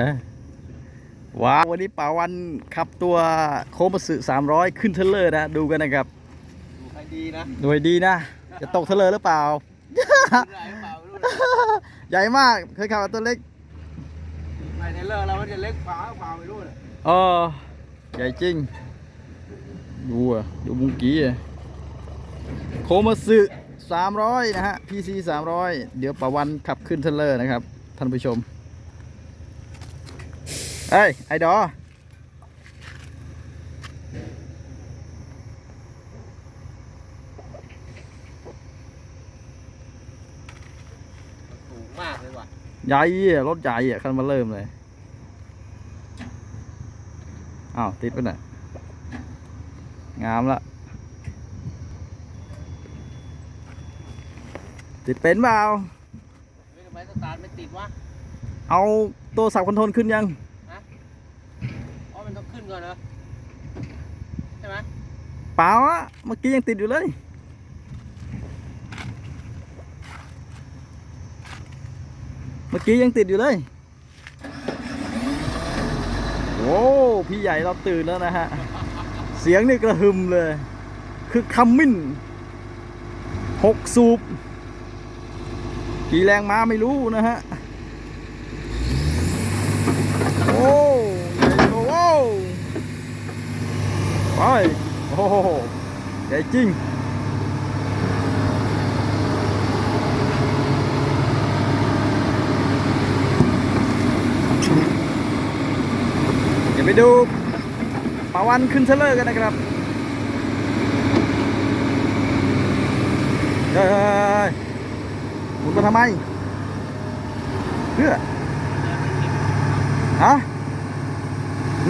ฮะว้าววันนี้ป่าวันขับตัวโคมาสึ300ขึ้นเทรลเลอร์นะ ดูกันนะครับดูใครดีนะหน่วยดีนะ จะตกเทรลเลอร์หรือเปล่าไหนเปล่าไม่รู้นะใหญ่มากเคยขับตัวเล็กไอเทเลอร์เรามันจะเล็กฟ้าเปล่าไม่รู้นะเออใหญ่จริง ดูอะดูมุงกี้อะโคมาสึ300นะฮะ PC 300เดี๋ยวป่าวันขับขึ้นเทรลเลอร์นะครับ ท่านผู้ชม เอ้ย ไอดอ สูงมากเลยว่ะใหญ่อะรถใหญ่อะคันมาเริ่มเลย อ้าว ติดไปไหนอยงามละ ติดเป็นเปล่า เฮ้ยทำไมสตาร์ทไม่ติดวะ เอาตัวสับคอนโทรลขึ้นยัง อ๋อมันต้องขึ้น ก่อนเหรอใช่ไหมเปล่าอะเมื่อกี้ยังติดอยู่เลยเมื่อกี้ยังติดอยู่เลย โอ้พี่ใหญ่เราตื่นแล้วนะฮะ เสียงนี่กระหึ่มเลย คือคัมมินหกสูบ กี่แรงม้าไม่รู้นะฮะ โอ้ใหญ่โตโอ้ ไปโอ้โหใหญ่จริงเดี๋ยวไปดูปาวันขึ้นเทรลเลอร์กันนะครับเฮ้ยหมุนมาทำไม เพื่อฮะ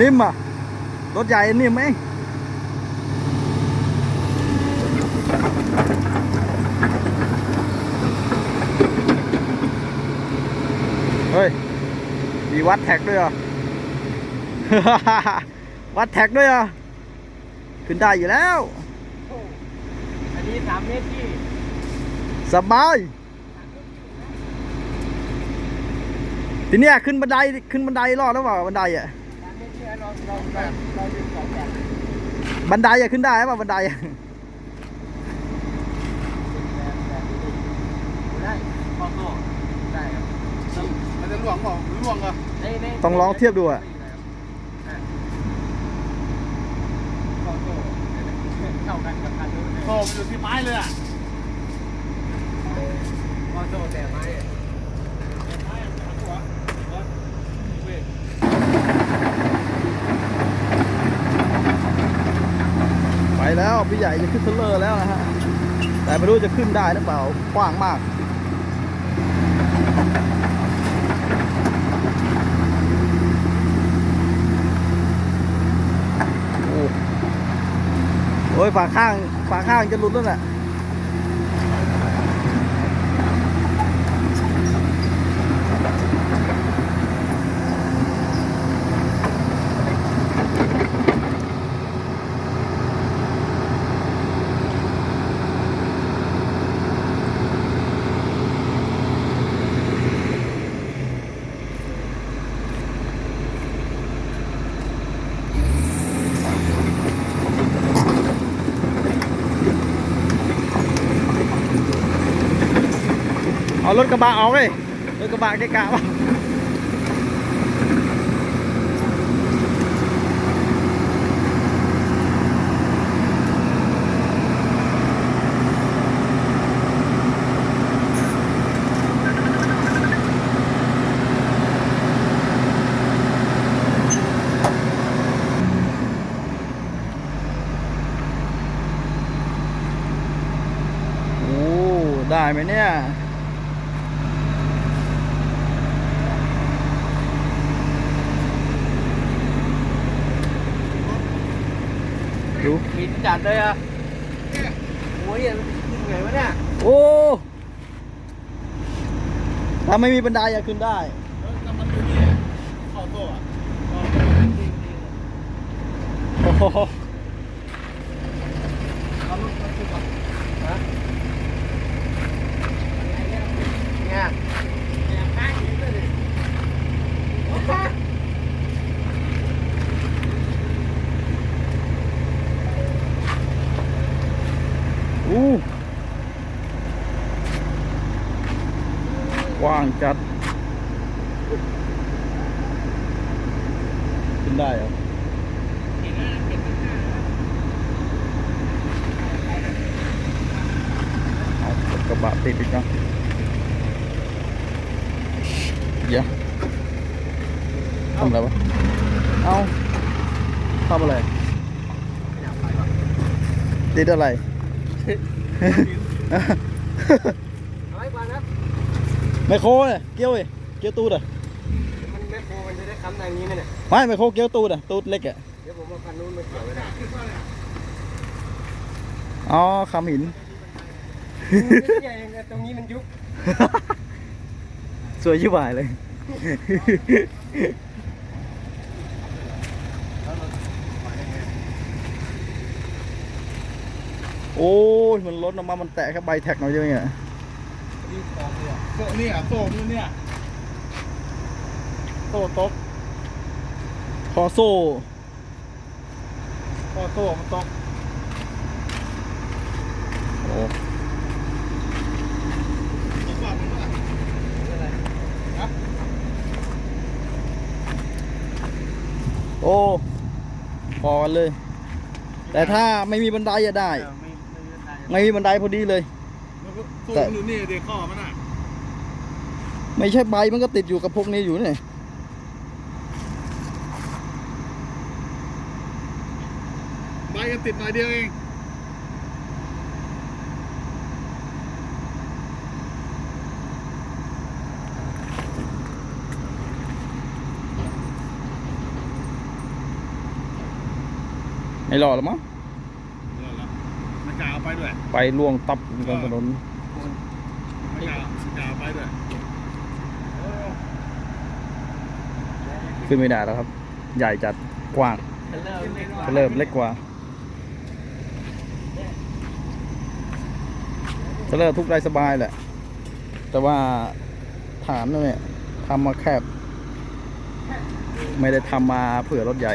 นิ่มอะรถใหญ่นิ่มเองเฮ้ย มี วัดแท็กด้วยเหรอวัดแท็กด้วยเหรอขึ้นได้อยู่แล้วโอ้อันนี้สามเมตรที่สบายทีเนี้ยขึ้นบันไดขึ้นบันไดรอดแล้วเปล่าบันไดอะสามเมตรที่เราเราเราเราดึงสองแบบบันไดอะขึ้นได้หรือเปล่าบันไดอะได้พอโต้ได้ครับมัน จะล่วงเปล่าล่วงเหรอในในต้องลองเทียบดูอะพอโต้เข้ากันกับคันนู้นเลยโซ่มันอยู่ที่ไม้เลยอะพอโต้แต่ไม้อะไม้อะหัวหัวเว้ยไปแล้วพี่ใหญ่จะขึ้นเทรลเลอร์แล้วนะฮะ แต่ไม่รู้จะขึ้นได้หรือเปล่ากว้างมาก โอ้ยฝาข้างฝาข้างจะหลุดแล้วน่ะ เอารถกระบะออกเลยรถกระบะเกะกะป่ะโอ้ได้ไหมเนี่ย ดูหินจัดเลยอะโอ้ยมันขึ้นไงวะเนี่ยโอ้ถ้าไม่มีบันไดอะขึ้นได้แล้วแต่มันอยู่นี่เข้าโซ่อะโอ้โห เอาลูกมาขึ้นก่อนฮะเนี่ยเนี่ยข้างหินเลยดิางจัด ขึ้นได้เหรอเอากระบะติดอีกเนะเดี๋ยวทำอะไรวะ เอาทำอะไร ติดอะไร เอาไว้ก่อนนะ ไมโครเนี่ยเกี้ยวเอ้ยเกี้ยวตูดอะมันแม่โคมันจะได้ค้ำทางนี้ไหมเนี่ยไม่ไมโครเกี้ยวตูดอะตูดเล็กอะเดี๋ยวผมเอาคันนู้นมาเกี่ยวไว้นะอ๋อคำหินใหญ่เองตรงนี้มันยุบสวยชิบหายเลยโอ้ยมันลดออกมามันแตะแค่ใบแท็กหน่อยเดียวเองอะ โซ่เนี่ยโซ่นี่เนี่ยโซ่ตกคอโซ่พอโซ่มันตกโอ้ตกว่าเป็นอะไรฮะโอ้พอกันเลย แต่ถ้าไม่มีบันไดอะได้เออไม่ไม่ได้ ไม่มีบันไดพอดีเลยมันก็โซ่มันอยู่นี่เด็กข้อมันอะ ไม่ใช่ใบมันก็ติดอยู่กับพวกนี้อยู่นี่ใบก็ติดหน่อยเดียวเองไม่รอดหรอมั้งเลิกแล้วไม่กล้าเอาไปด้วย ไปล่วงตับอยู่กลางถนนไม่กล้าไม่กล้าเอาไปด้วย ขึ้นไม่ได้แล้วครับ ใหญ่จัดกว้างเริ่มเล็กกว่าเทเลอร์เล็กกว่าเทเลอร์ทุกได้สบายแหละ แต่ว่าฐานเนี่ยทำมาแคบ ไม่ได้ทำมาเผื่อรถใหญ่